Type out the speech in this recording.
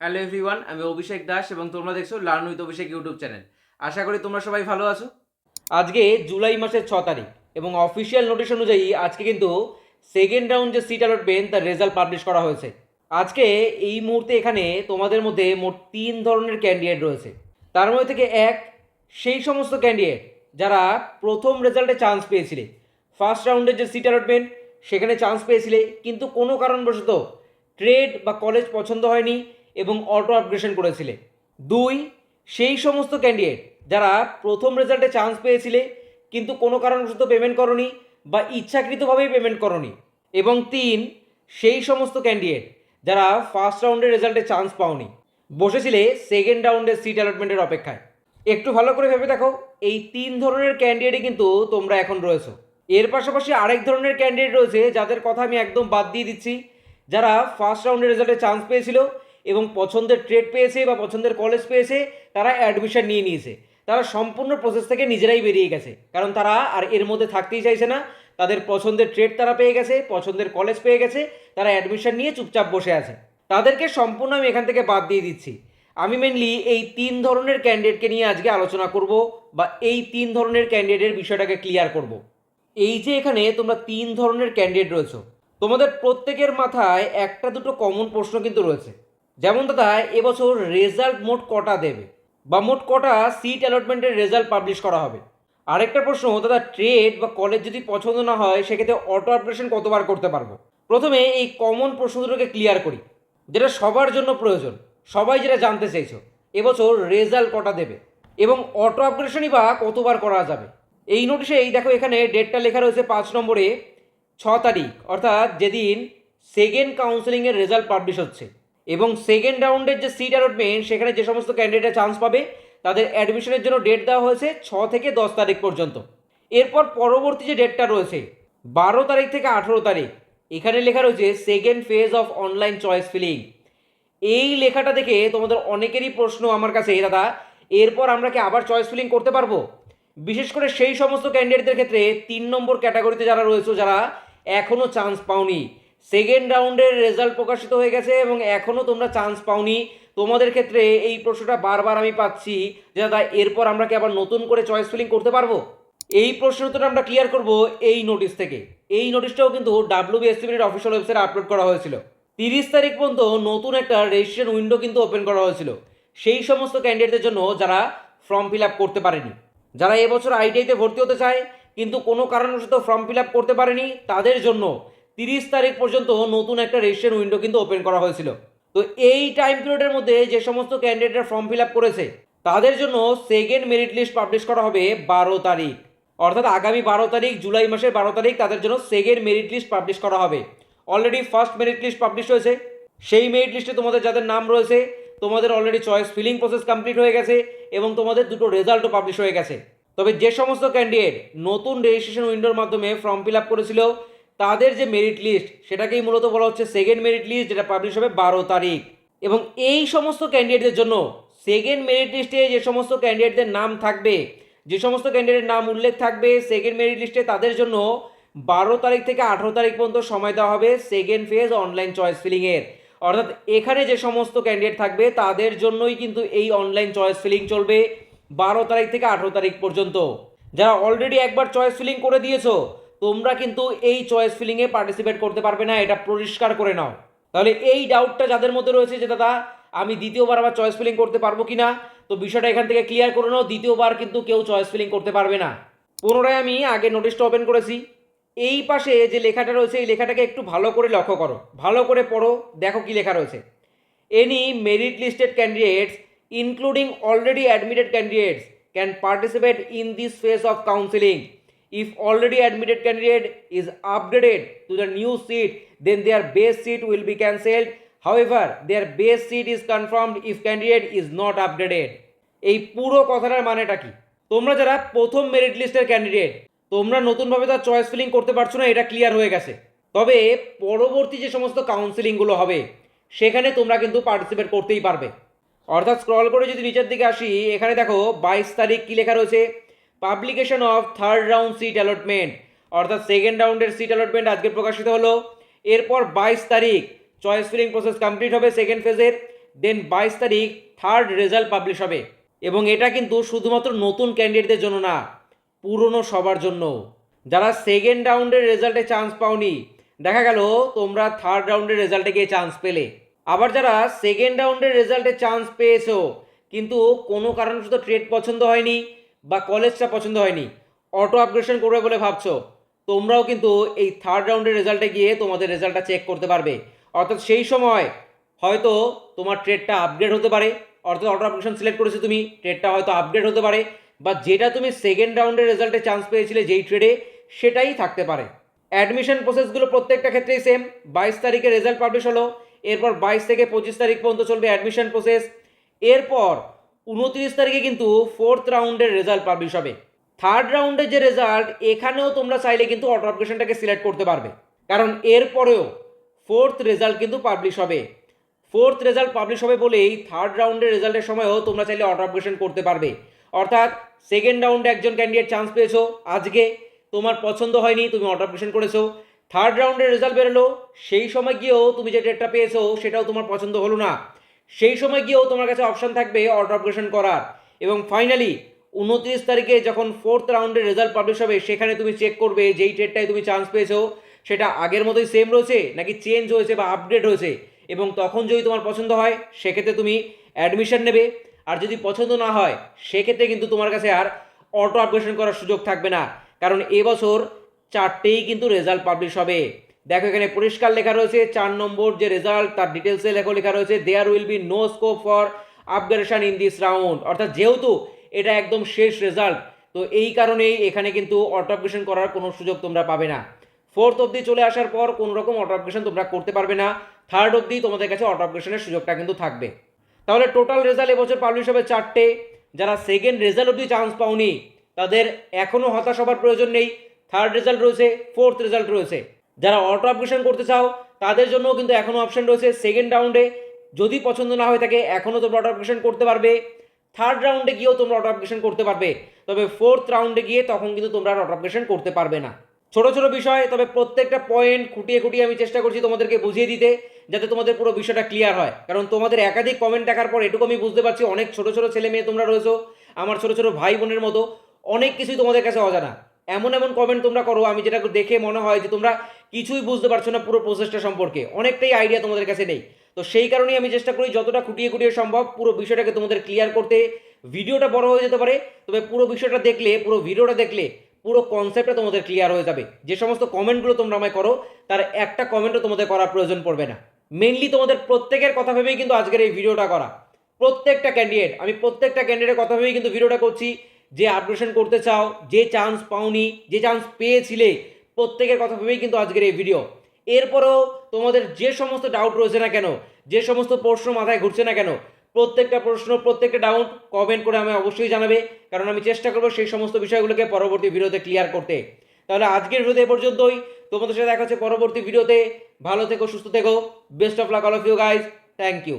Hello everyone, আমি অভিষেক দাস এবং তোমরা দেখছ learn with Abhishek YouTube channel. আশা করি তোমরা সবাই ভালো আছো। আজকে জুলাই মাসের ছ তারিখ এবং অফিসিয়াল নোটিশ অনুযায়ী আজকে কিন্তু সেকেন্ড রাউন্ড যে সিট অ্যালটমেন্ট তার রেজাল্ট পাবলিশ করা হয়েছে। আজকে এই মুহূর্তে এখানে তোমাদের মধ্যে মোট তিন ধরনের ক্যান্ডিডেট রয়েছে। তার মধ্যে থেকে এক, সেই সমস্ত ক্যান্ডিডেট যারা প্রথম রেজাল্টে চান্স পেয়েছিলে। ফার্স্ট রাউন্ডের যে সিট অ্যালটমেন্ট সেখানে চান্স পেয়েছিলে, কিন্তু কোনো কারণবশত ট্রেড বা কলেজ পছন্দ হয়নি। এবং অটো আপগ্রেশন করেছিলে। দুই, সেই সমস্ত ক্যান্ডিডেট যারা প্রথম রেজাল্টে চান্স পেয়েছিলে, কিন্তু কোনো কারণবশত পেমেন্ট করনি বা ইচ্ছাকৃতভাবেই পেমেন্ট করনি। এবং তিন, সেই সমস্ত ক্যান্ডিডেট যারা ফার্স্ট রাউন্ডের রেজাল্টে চান্স পাওনি, বসেছিলে সেকেন্ড রাউন্ডের সিট অ্যালটমেন্টের অপেক্ষায়। একটু ভালো করে ভেবে দেখো, এই তিন ধরনের ক্যান্ডিডেটই কিন্তু তোমরা এখন রয়েছো। এর পাশাপাশি আরেক ধরনের ক্যান্ডিডেট রয়েছে, যাদের কথা আমি একদম বাদ দিয়ে দিচ্ছি, যারা ফার্স্ট রাউন্ডের রেজাল্টে চান্স পেয়েছিল এবং পছন্দের ট্রেড পেয়েছে বা পছন্দের কলেজ পেয়েছে, তারা অ্যাডমিশন নিয়ে নিয়েছে। তারা সম্পূর্ণ প্রসেস থেকে নিজেরাই বেরিয়ে গেছে। কারণ তারা আর এর মধ্যে থাকতেই চাইছে না। তাদের পছন্দের ট্রেড তারা পেয়ে গেছে, পছন্দের কলেজ পেয়ে গেছে, তারা অ্যাডমিশন নিয়ে চুপচাপ বসে আছে। তাদেরকে সম্পূর্ণ আমি এখান থেকে বাদ দিয়ে দিচ্ছি। আমি মেনলি এই তিন ধরনের ক্যান্ডিডেটকে নিয়ে আজকে আলোচনা করব বা এই তিন ধরনের ক্যান্ডিডেটের বিষয়টাকে ক্লিয়ার করব। এই যে এখানে তোমরা তিন ধরনের ক্যান্ডিডেট রয়েছো, তোমাদের প্রত্যেকের মাথায় একটা দুটো কমন প্রশ্ন কিন্তু রয়েছে। যেমন দাদা এবছর রেজাল্ট মোট কটা দেবে? বা মোট কটা সিট অ্যালটমেন্টের রেজাল্ট পাবলিশ করা হবে? আরেকটা প্রশ্ন, দাদা ট্রেড বা কলেজ যদি পছন্দ না হয়, সেক্ষেত্রে অটো অপারেশন কতবার করতে পারব? প্রথমে এই কমন প্রশ্ন দুটোকে ক্লিয়ার করি, যেটা সবার জন্য প্রয়োজন, সবাই যেটা জানতে চাইছো। এবছর রেজাল্ট কটা দেবে? এবং অটো অপারেশনই বা কতবার করা যাবে? এই নোটিশে এই দেখো, এখানে ডেটটা লেখা রয়েছে পাঁচ নম্বরে, ছ তারিখ, অর্থাৎ যেদিন সেকেন্ড কাউন্সেলিংয়ের রেজাল্ট পাবলিশ হচ্ছে। এবং সেকেন্ড রাউন্ডের যে সিট অ্যালটমেন্ট সেখানে যে সমস্ত ক্যান্ডিডেট চান্স পাবে, তাদের অ্যাডমিশনের জন্য ডেট দেওয়া হয়েছে ছ থেকে দশ তারিখ পর্যন্ত। এরপর পরবর্তী যে ডেটটা রয়েছে, বারো তারিখ থেকে আঠেরো তারিখ, এখানে লেখা রয়েছে second phase of online choice filling এই লেখাটা দেখে তোমাদের অনেকেরই প্রশ্ন আমার কাছে দাদা, এরপর আমরা কি আবার চয়েস ফিলিং করতে পারব? বিশেষ করে সেই সমস্ত ক্যান্ডিডেটদের ক্ষেত্রে তিন নম্বর ক্যাটাগরিতে যারা রয়েছে, যারা এখনও চান্স পাওনি সেকেন্ড রাউন্ডের রেজাল্ট প্রকাশিত হয়ে গেছে এবং এখনও তোমরা চান্স পাওনি। তোমাদের ক্ষেত্রে এই প্রশ্নটা বারবার আমি পাচ্ছি যে দাদা, এরপর আমরা কি আবার নতুন করে চয়েস ফিলিং করতে পারব? এই প্রশ্ন উত্তরটা আমরা ক্লিয়ার করব এই নোটিশ থেকে। এই নোটিশটাও কিন্তু ডাব্লিউ বিএসসিবির অফিসিয়াল ওয়েবসাইটে আপলোড করা হয়েছিল। তিরিশ তারিখ পর্যন্ত নতুন একটা রেজিস্ট্রেশন উইন্ডো কিন্তু ওপেন করা হয়েছিল। সেই সমস্ত ক্যান্ডিডেটদের জন্য যারা ফর্ম ফিল আপ করতে পারেনি, যারা এবছর আইটিআইতে ভর্তি হতে চায়, কিন্তু কোনো কারণবশত ফর্ম ফিল আপ করতে পারেনি, তাদের জন্য তিরিশ তারিখ পর্যন্ত নতুন একটা রেজিস্ট্রেশন উইন্ডো কিন্তু ওপেন করা হয়েছিল। তো এই টাইম পিরিয়ডের মধ্যে যে সমস্ত ক্যান্ডিডেটরা ফর্ম ফিল আপ করেছে, তাদের জন্য সেকেন্ড মেরিট লিস্ট পাবলিশ করা হবে বারো তারিখ। অর্থাৎ আগামী বারো তারিখ, জুলাই মাসের বারো তারিখ তাদের জন্য সেকেন্ড মেরিট লিস্ট পাবলিশ করা হবে। Already first merit list publish হয়েছে। সেই মেরিট লিস্টে তোমাদের যাদের নাম রয়েছে, তোমাদের already choice filling process complete হয়ে গেছে এবং তোমাদের দুটো রেজাল্টও পাবলিশ হয়ে গেছে। তবে যে সমস্ত ক্যান্ডিডেট নতুন রেজিস্ট্রেশন উইন্ডোর মাধ্যমে ফর্ম ফিল আপ করেছিল তাদের যে মেরিট লিস্ট সেটাকেই মূলত বলা হচ্ছে সেকেন্ড মেরিট লিস্ট যেটা পাবলিশ হবে বারো তারিখ। এবং এই সমস্ত ক্যান্ডিডেটদের জন্য সেকেন্ড মেরিট লিস্টে যে সমস্ত ক্যান্ডিডেটদের নাম থাকবে, যে সমস্ত ক্যান্ডিডেটের নাম উল্লেখ থাকবে সেকেন্ড মেরিট লিস্টে তাদের জন্য বারো তারিখ থেকে আঠেরো তারিখ পর্যন্ত সময় দেওয়া হবে সেকেন্ড ফেজ অনলাইন চয়েস ফিলিংয়ের অর্থাৎ এখানে যে সমস্ত ক্যান্ডিডেট থাকবে, তাদের জন্যই কিন্তু এই অনলাইন চয়েস ফিলিং চলবে বারো তারিখ থেকে আঠেরো তারিখ পর্যন্ত। যারা অলরেডি একবার চয়েস ফিলিং করে দিয়েছ তোমরা কিন্তু এই চয়েস ফিলিংয়ে পার্টিসিপেট করতে পারবে না, এটা পরিষ্কার করে নাও। তাহলে এই ডাউটটা যাদের মধ্যে রয়েছে যে, দাদা, আমি দ্বিতীয়বার আবার চয়েস ফিলিং করতে পারব কি না তো বিষয়টা এখান থেকে ক্লিয়ার করে নাও, দ্বিতীয়বার কিন্তু কেউ চয়েস ফিলিং করতে পারবে না। পুনরায় আমি আগে নোটিশটা ওপেন করেছি। এই পাশে যে লেখাটা রয়েছে, এই লেখাটাকে একটু ভালো করে লক্ষ্য করো। ভালো করে পড়ো, দেখো কি লেখা রয়েছে। Any merit listed candidates including already admitted candidates can participate in this phase of counselling if already admitted candidate is upgraded to the new seat, then their base seat will be cancelled. However, their base seat is confirmed if candidate is not upgraded. এই পুরো কথাটার মানেটা কি? তোমরা যারা প্রথম merit লিস্টের candidate তোমরা নতুনভাবে তার চয়েস ফিলিং করতে পারছ না, এটা ক্লিয়ার হয়ে গেছে। তবে পরবর্তী যে সমস্ত কাউন্সিলিংগুলো হবে, সেখানে তোমরা কিন্তু পার্টিসিপেট করতেই পারবে। অর্থাৎ স্ক্রল করে যদি নিচের দিকে আসি, এখানে দেখো বাইশ তারিখ কি লেখা রয়েছে? Publication of third round seat allotment অর্থাৎ সেকেন্ড রাউন্ডের সিট অ্যালটমেন্ট আজকে প্রকাশিত হলো। এরপর বাইশ তারিখ চয়েস ফিলিং প্রসেস কমপ্লিট হবে সেকেন্ড ফেজের দেন বাইশ তারিখ থার্ড রেজাল্ট পাবলিশ হবে। এবং এটা কিন্তু শুধুমাত্র নতুন ক্যান্ডিডেটদের জন্য না, পুরনো সবার জন্য। যারা সেকেন্ড রাউন্ডের রেজাল্টে চান্স পাওনি, দেখা গেল তোমরা থার্ড রাউন্ডের রেজাল্টে গিয়ে চান্স পেলে। আবার যারা সেকেন্ড রাউন্ডের রেজাল্টে চান্স পেয়েছ, কিন্তু কোনো কারণবশত ট্রেড পছন্দ হয়নি বা কলেজটা পছন্দ হয়নি। অটো আপগ্রেশন করবে বলে ভাবছ। তোমরাও কিন্তু এই থার্ড রাউন্ডের রেজাল্টে গিয়ে তোমাদের রেজাল্টটা চেক করতে পারবে। অর্থাৎ সেই সময় হয়তো তোমার ট্রেডটা আপগ্রেড হতে পারে। অর্থাৎ অটো আপগ্রেশন সিলেক্ট করেছ তুমি ট্রেডটা হয়তো আপগ্রেড হতে পারে। বা যেটা তুমি সেকেন্ড রাউন্ডের রেজাল্টে চান্স পেয়েছিলে যেই ট্রেডে সেটাই থাকতে পারে। অ্যাডমিশন প্রসেসগুলো প্রত্যেকটা ক্ষেত্রেই সেম বাইশ তারিখে রেজাল্ট পাবলিশ হলো। এরপর বাইশ থেকে পঁচিশ তারিখ পর্যন্ত চলবে অ্যাডমিশন প্রসেস এরপর উনত্রিশ তারিখে কিন্তু ফোর্থ রাউন্ডের রেজাল্ট পাবলিশ হবে। থার্ড রাউন্ডের যে রেজাল্ট এখানেও তোমরা চাইলে কিন্তু অটো সিলেক্ট করতে পারবে। কারণ এরপরেও ফোর্থ রেজাল্ট কিন্তু পাবলিশ হবে। ফোর্থ রেজাল্ট পাবলিশ হবে বলেই থার্ড রাউন্ডের রেজাল্টের সময়ও তোমরা চাইলে অটো করতে পারবে। অর্থাৎ সেকেন্ড রাউন্ডে একজন ক্যান্ডিডেট চান্স পেয়েছ, আজকে তোমার পছন্দ হয়নি, তুমি অটো করেছ। থার্ড রাউন্ডের রেজাল্ট বেরোলো, সেই সময় গিয়েও তুমি যে ডেটটা পেয়েছ, সেটাও তোমার পছন্দ হলো না। সেই সময় গিয়েও তোমার কাছে অপশন থাকবে অটো আপগ্রেশন করার। এবং ফাইনালি উনত্রিশ তারিখে যখন ফোর্থ রাউন্ডের রেজাল্ট পাবলিশ হবে, সেখানে তুমি চেক করবে যেই ট্রেডটায় তুমি চান্স পেয়েছ, সেটা আগের মতোই সেম রয়েছে নাকি চেঞ্জ হয়েছে বা আপডেট হয়েছে? এবং তখন যদি তোমার পছন্দ হয়, সেক্ষেত্রে তুমি অ্যাডমিশন নেবে। আর যদি পছন্দ না হয়, সেক্ষেত্রে কিন্তু তোমার কাছে আর অটো আপগ্রেশন করার সুযোগ থাকবে না। কারণ এবছর চারটেই কিন্তু রেজাল্ট পাবলিশ হবে। দেখো এখানে পরিষ্কার লেখা রয়েছে, চার নম্বর যে রেজাল্ট তার ডিটেলসে লেখা লেখা রয়েছে there will be no scope for upgradation in this round অর্থাৎ যেহেতু এটা একদম শেষ রেজাল্ট তো এই কারণেই এখানে কিন্তু অটো আপগ্রেশন করার কোনো সুযোগ তোমরা পাবে না। ফোর্থ অবধি চলে আসার পর কোনো রকম অটো আপগ্রেশন তোমরা করতে পারবে না। থার্ড অবধি তোমাদের কাছে অটো আপগ্রেশনের সুযোগটা কিন্তু থাকবে। তাহলে টোটাল রেজাল্ট এবছর পাবলিশ হবে চারটে। যারা সেকেন্ড রেজাল্ট অবধি চান্স পাওনি, তাদের এখনও হতাশ হবার প্রয়োজন নেই। থার্ড রেজাল্ট রয়েছে ফোর্থ রেজাল্ট রয়েছে। যারা অটো আপগ্রেশন করতে চাও, তাদের জন্যও কিন্তু এখনও অপশন রয়েছে সেকেন্ড রাউন্ডে যদি পছন্দ না হয়ে থাকে এখনও তোমরা অটো আপগ্রেশন করতে পারবে। থার্ড রাউন্ডে গিয়েও তোমরা অটো আপগ্রেশন করতে পারবে। তবে ফোর্থ রাউন্ডে গিয়ে তখন কিন্তু তোমরা অটো আপগ্রেশন করতে পারবে না। ছোট ছোট বিষয়, তবে প্রত্যেকটা পয়েন্ট খুঁটিয়ে খুঁটিয়ে আমি চেষ্টা করছি তোমাদেরকে বুঝিয়ে দিতে, যাতে তোমাদের পুরো বিষয়টা ক্লিয়ার হয়। কারণ তোমাদের একাধিক কমেন্ট দেখার পর এটুকু আমি বুঝতে পারছি, অনেক ছোট ছোট ছেলে মেয়ে তোমরা রয়েছো, আমার ছোট ছোট ভাই বোনের মতো, অনেক কিছুই তোমাদের কাছে অজানা। এমন এমন কমেন্ট তোমরা করো, আমি যেটা দেখে মনে হয় যে তোমরা কিছুই বুঝতে পারছ না পুরো প্রসেসটা সম্পর্কে। অনেকটাই আইডিয়া তোমাদের কাছে নেই। তো সেই কারণেই আমি চেষ্টা করি যতটা খুঁটিয়ে খুঁটিয়ে সম্ভব পুরো বিষয়টাকে তোমাদের ক্লিয়ার করতে। ভিডিওটা বড় হয়ে যেতে পারে, তবে পুরো বিষয়টা দেখলে, পুরো ভিডিওটা দেখলে পুরো কনসেপ্টটা তোমাদের ক্লিয়ার হয়ে যাবে। যে সমস্ত কমেন্টগুলো তোমরা আমায় করো, তার একটা কমেন্টও তোমাদের করার প্রয়োজন পড়বে না। মেনলি তোমাদের প্রত্যেকের কথা ভেবেই কিন্তু আজকের এই ভিডিওটা করা। প্রত্যেকটা ক্যান্ডিডেট আমি প্রত্যেকটা ক্যান্ডিডেটের কথা ভেবেই কিন্তু ভিডিওটা করছি। যে আপগ্রেশন করতে চাও, যে চান্স পাওনি, যে চান্স পেয়েছিলে প্রত্যেকের কথা ভেবেই কিন্তু আজকের এই ভিডিও এরপরেও তোমাদের যে সমস্ত ডাউট রয়েছে না কেন, যে সমস্ত প্রশ্ন মাথায় ঘুরছে না কেন, প্রত্যেকটা প্রশ্ন, প্রত্যেকটা ডাউট কমেন্ট করে আমি অবশ্যই জানাবে, কারণ আমি চেষ্টা করব সেই সমস্ত বিষয়গুলোকে পরবর্তী ভিডিওতে ক্লিয়ার করতে। তাহলে আজকের ভিডিওতে এ পর্যন্তই। তোমাদের সাথে দেখা হচ্ছে পরবর্তী ভিডিওতে। ভালো থেকো, সুস্থ থেকো। Best of luck all of you guys thank you